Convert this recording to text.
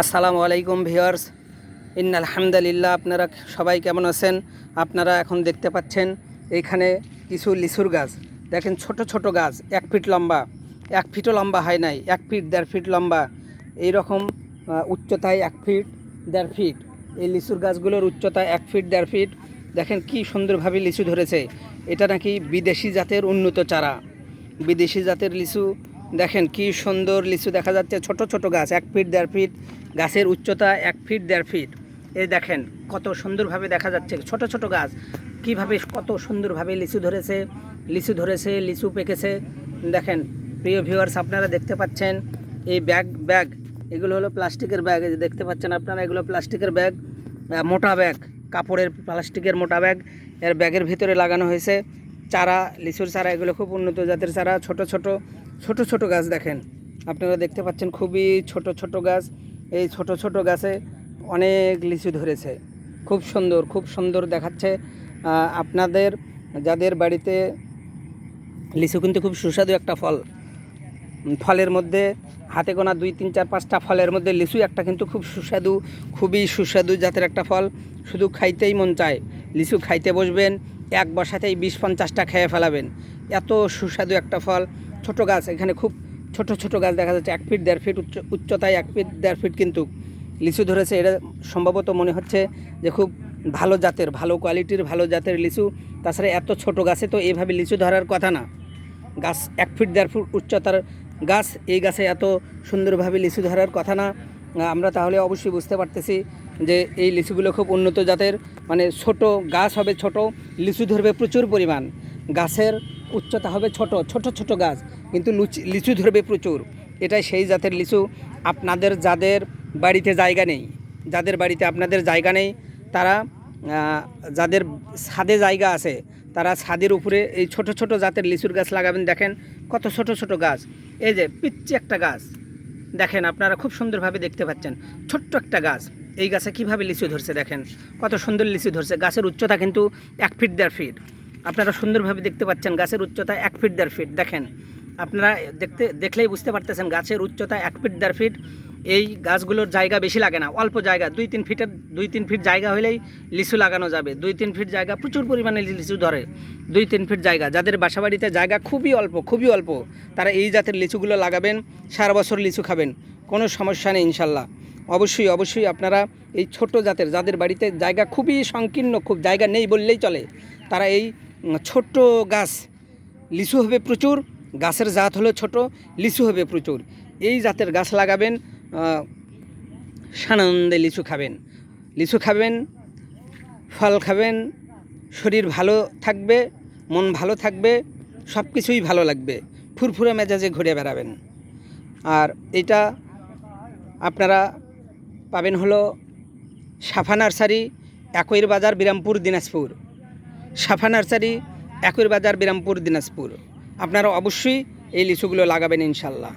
আসসালামু আলাইকুম viewers. In আলহামদুলিল্লাহ আপনারা সবাই কেমন আছেন? আপনারা এখন দেখতে পাচ্ছেন এইখানে কিছু লিচুর গাছ। দেখেন ছোট ছোট গাছ, এক ফিট লম্বা। এক ফিটও লম্বা হয় নাই, এক ফিট, দেড় ফিট লম্বা। এই রকম উচ্চতায় এক ফিট, দেড় ফিট। এই লিচুর গাছগুলোর উচ্চতা এক ফিট, দেড় ফিট। দেখেন কি সুন্দরভাবে লিচু ধরেছে। এটা নাকি বিদেশি জাতের উন্নত চারা। বিদেশি জাতের লিচু দেখেন কি সুন্দর লিচু দেখা যাচ্ছে, ছোট ছোট গাছ, এক ফিট দেড় ফিট, গাছের উচ্চতা এক ফিট দেড় ফিট। এই দেখেন কত সুন্দরভাবে দেখা যাচ্ছে, ছোট ছোট গাছ। কীভাবে কত সুন্দরভাবে লিচু ধরেছে লিচু ধরেছে, লিচু পেকেছে। দেখেন, প্রিয় ভিউয়ার্স আপনারা দেখতে পাচ্ছেন এই ব্যাগ ব্যাগ। এগুলো হলো প্লাস্টিকের ব্যাগ দেখতে পাচ্ছেন আপনারা, এগুলো প্লাস্টিকের ব্যাগ মোটা ব্যাগ, কাপড়ের প্লাস্টিকের মোটা ব্যাগ। এর ব্যাগের ভিতরে লাগানো হয়েছে। চারা, লিচুর চারা, এগুলো খুব উন্নত জাতের চারা, ছোট ছোট ছোট ছোট গাছ দেখেন। আপনারা দেখতে পাচ্ছেন খুবই ছোট ছোট গাছ। এই ছোট ছোট গাছে অনেক লিচু ধরেছে। খুব সুন্দর খুব সুন্দর দেখাচ্ছে। আপনাদের, যাদের বাড়িতে লিচু কিন্তু খুব সুস্বাদু একটা ফল ফলের মধ্যে হাতে গোনা দুই, তিন, চার, পাঁচটা ফলের মধ্যে লিচু একটা কিন্তু খুব সুস্বাদু, খুবই সুস্বাদু জাতের একটা ফল। শুধু খাইতেই মন চায়, লিচু খাইতে বসবেন এক বসাতেই বিশ পঞ্চাশটা খেয়ে ফেলাবেন। এত সুস্বাদু একটা ফল। ছোট গাছ, এখানে খুব ছোট ছোট গাছ দেখা যাচ্ছে। এক ফিট, দেড় ফিট, উচ্চ, উচ্চতায় এক ফিট, দেড় ফিট কিন্তু লিচু ধরেছে। এটা সম্ভবত মনে হচ্ছে যে খুব ভালো জাতের, ভালো কোয়ালিটির, ভালো জাতের লিচু। তাছাড়া এত ছোট গাছে তো এইভাবে লিচু ধরার কথা না। গাছ এক ফিট, দেড় ফুট উচ্চতার গাছ। এই গাছে এত সুন্দরভাবে লিচু ধরার কথা না। আমরা তাহলে অবশ্যই বুঝতে পারতেছি যে এই লিচুগুলো খুব উন্নত জাতের মানে ছোট গাছ হবে ছোট, লিচু ধরবে প্রচুর পরিমাণ। গাছের উচ্চতা হবে ছোট ছোট ছোট গাছ, কিন্তু লুচি- লিচু ধরবে প্রচুর। এটাই সেই জাতের লিচু। আপনাদের যাদের বাড়িতে জায়গা নেই, যাদের বাড়িতে আপনাদের জায়গা নেই, তারা যাদের ছাদে জায়গা আছে, তারা ছাদের উপরে এই ছোট ছোট জাতের লিচুর গাছ লাগাবেন। দেখেন কত ছোট ছোট গাছ। এই যে পিচ্ছি একটা গাছ। দেখেন, আপনারা খুব সুন্দরভাবে দেখতে পাচ্ছেন, ছোট্ট একটা গাছ। এই গাছে কীভাবে লিচু ধরছে দেখেন, কত সুন্দর লিচু ধরছে। গাছের উচ্চতা কিন্তু এক ফিট দেড় ফিট আপনারা সুন্দরভাবে দেখতে পাচ্ছেন, গাছের উচ্চতা এক ফিট দেড় ফিট দেখেন, আপনারা দেখতে, দেখলেই বুঝতে পারতেছেন, গাছের উচ্চতা এক ফিট দেড় ফিট এই গাছগুলোর জায়গা বেশি লাগে না, অল্প জায়গা, দুই তিন ফিটের, দুই তিন ফিট জায়গা হলেই লিচু লাগানো যাবে, দুই তিন ফিট জায়গা প্রচুর পরিমাণে লিচু ধরে, দুই তিন ফিট জায়গা, যাদের বাসাবাড়িতে জায়গা খুবই অল্প খুবই অল্প, তারা এই জাতের লিচুগুলো লাগাবেন, সারা বছর লিচু খাবেন, কোনো সমস্যা নেই ইনশাল্লাহ। অবশ্যই অবশ্যই আপনারা এই ছোট জাতের, যাদের বাড়িতে জায়গা খুবই সংকীর্ণ, খুব জায়গা নেই বললেই চলে, তারা এই ছোট্ট গাছ, লিচু হবে প্রচুর, গাছের জাত হলো ছোট, লিচু হবে প্রচুর, এই জাতের গাছ লাগাবেন সানন্দে লিচু খাবেন। লিচু খাবেন, ফল খাবেন, শরীর ভালো থাকবে, মন ভালো থাকবে সব কিছুই ভালো লাগবে। ফুরফুরে মেজাজে ঘুরে বেড়াবেন। আর এটা আপনারা পাবেন হলো সাফা নার্সারি, একইর বাজার বিরামপুর, দিনাজপুর। সাফা নার্সারি, একইর বাজার বিরামপুর, দিনাজপুর। আপনারা অবশ্যই এই লিচুগুলো লাগাবেন ইনশাল্লাহ।